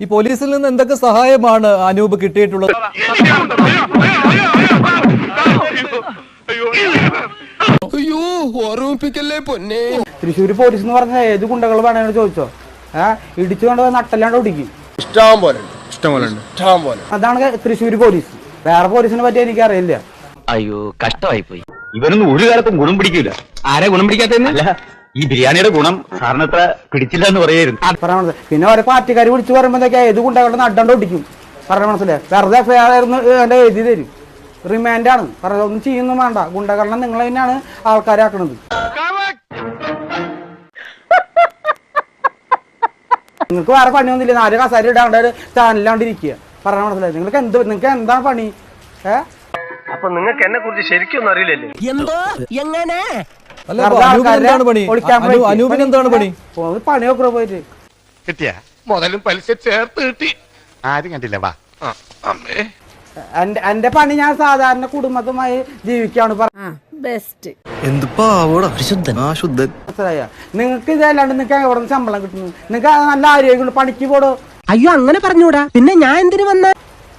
ഈ പോലീസിൽ നിന്ന് എന്തൊക്കെ സഹായമാണ് അനൂപ് കിട്ടിയിട്ടുള്ളത്? അയ്യോ ഓർമ്മിപ്പിക്കല്ലേ പൊന്നെ? തൃശ്ശൂർ പോലീസ് എന്ന് പറഞ്ഞാൽ ഏത് ഗുണ്ടകൾ വേണമെന്ന് ചോദിച്ചോ? ഏഹ് ഇടിച്ചു കൊണ്ട് പോയി നട്ടല്ലാണ്ട് ഒടിക്കും. ഇഷ്ടം പോലെ ഇഷ്ടം പോലെ ഇഷ്ടം പോലെ. അതാണ് തൃശ്ശൂർ പോലീസ്. വേറെ പോലീസിനെ പറ്റി എനിക്ക് അറിയില്ല അയ്യോ കഷ്ടമായി പോയി ഇവനൊന്നും ഒരു കാലത്തും ഗുണം പിടിക്കില്ല ആരെ ഗുണം പിടിക്കാത്ത അല്ല ഈ ബിരിയാണിയുടെ ഗുണം സാറിന് അത്ര പിടിച്ചില്ല എന്ന് പറയായിരുന്നു പറയാൻ മനസ്സിലായി പിന്നെ ഓരോ പാർട്ടിക്കാർ വിളിച്ചു പറയുമ്പോഴത്തേക്ക് ഏത് ഗുണ്ടകളുടെ അഡ്ഡണ്ട് ഒടിക്കും. പറഞ്ഞ മനസ്സിലായി? വെറുതെ എഫ് ഐ ആർ എന്റെ എഴുതി തരും. റിമാൻഡാണ് പറഞ്ഞ ഒന്നും ചെയ്യുന്നു വേണ്ട. ഗുണ്ടകളെ നിങ്ങൾ തന്നെയാണ് ആൾക്കാരാക്കണത് നിങ്ങൾക്ക് വേറെ പണിയൊന്നുമില്ല നാല് കസാര ഇടാണ്ട് ഒരു ചാനലിലാണ്ട് ഇരിക്കുക. പറയാൻ മനസ്സിലായി? നിങ്ങൾക്ക് എന്ത് നിങ്ങൾക്ക് എന്താണ് പണി? ഏഹ് അപ്പൊ നിങ്ങൾക്ക് എന്നെ കുറിച്ച് ശരിക്കൊന്നും അറിയില്ലല്ലേ? എന്തോ? അനൂപിന് എന്താണ് പണി? പോയിട്ട്. കിട്ടിയ? മുതലും പലിശ ചേർത്ത് കിട്ടി. ആരും കണ്ടില്ല വാ. അമ്മേ. എന്റെ പണി ഞാൻ സാധാരണ കുടുംബത്തുമായി ജീവിക്കാണ് ബെസ്റ്റ് എന്ത് പാവോടാ ശുദ്ധൻ. ആ ശുദ്ധൻ. മനസ്സിലായ? നിങ്ങൾക്ക് ഇതല്ലാണ്ട് നിങ്ങൾക്ക് എവിടെ നിന്ന് ശമ്പളം കിട്ടുന്നു? നിങ്ങൾക്ക് നല്ല ആരോഗ്യമുള്ള പണിക്ക് പോടോ. അയ്യോ അങ്ങനെ പറഞ്ഞൂടാ. പിന്നെ ഞാൻ എന്തിനു വന്ന?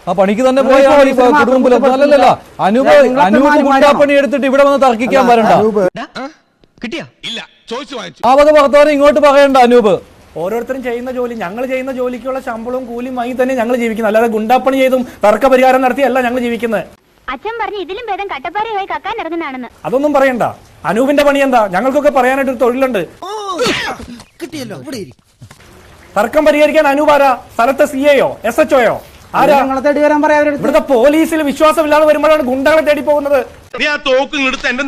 ആ പണിക്ക് തന്നെ പോയാൽ കുടുംബം. അനൂപ് അനൂപ് ഗുണ്ടാപ്പണി എടുത്തിട്ട് ഇവിടെ വന്ന് തർക്കിക്കാൻ വരണ്ട. കിട്ടിയ? ഇല്ല ചോദിച്ചു വാങ്ങിച്ചു. ആ വക വർത്തമാനം ഇങ്ങോട്ട് പറയണ്ട അനൂപ്. ഓരോരുത്തരും ചെയ്യുന്ന ജോലി ഞങ്ങൾ ചെയ്യുന്ന ജോലിക്കുള്ള ശമ്പളവും കൂലിയും വാങ്ങി തന്നെ ഞങ്ങൾ ജീവിക്കുന്നത് അല്ലാതെ ഗുണ്ടാപ്പണി ചെയ്തും തർക്ക പരിഹാരം നടത്തിയല്ല ഞങ്ങൾ ജീവിക്കുന്നത്. അച്ഛൻ പറഞ്ഞു ഇതിലും ഭേദം കട്ടപ്പാറയായി കക്കാൻ ഇറങ്ങുന്നതാണെന്ന് അതൊന്നും പറയണ്ട. അനൂപിന്റെ പണി എന്താ? ഞങ്ങൾക്കൊക്കെ പറയാനായിട്ട് ഒരു തൊഴിലുണ്ട് തർക്കം പരിഹരിക്കാൻ അനൂപാരാ സ്ഥലത്തെ സി എയോ എസ് എച്ച് ഒയോ തേടി വരാൻ പറയാം ഇവിടുത്തെ പോലീസിൽ വിശ്വാസമില്ലാതെ വരുമ്പോഴാണ് ഗുണ്ടകളെ തേടി പോകുന്നത്. നീ ആ തോക്കും എടുത്ത് എന്റെ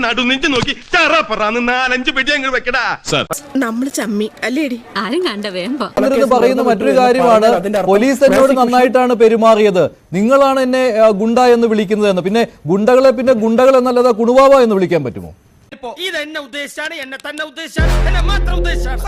നോക്കി. ചറ പറന്ന് നാലഞ്ച് പെട്ടി അങ്ങ് വെക്കടാ. സർ. നമ്മൾ ചമ്മി അല്ലേടി? ആരും കണ്ട വേമ്പോ? എന്നിട്ട് പറയുന്ന മറ്റൊരു കാര്യമാണ് പോലീസ് എന്നോട് നന്നായിട്ടാണ് പെരുമാറിയത്. നിങ്ങളാണ് എന്നെ ഗുണ്ട എന്ന് വിളിക്കുന്നത് എന്ന് പിന്നെ ഗുണ്ടകളെ പിന്നെ ഗുണ്ടകൾ എന്നല്ലാതെ കുണുവാവ എന്ന് വിളിക്കാൻ പറ്റുമോ? ഇത് എന്നെ ഉദ്ദേശിച്ചാണ് എന്നെ തന്നെ ഉദ്ദേശിച്ചാണ് എന്നെ മാത്രം ഉദ്ദേശിച്ചാണ്.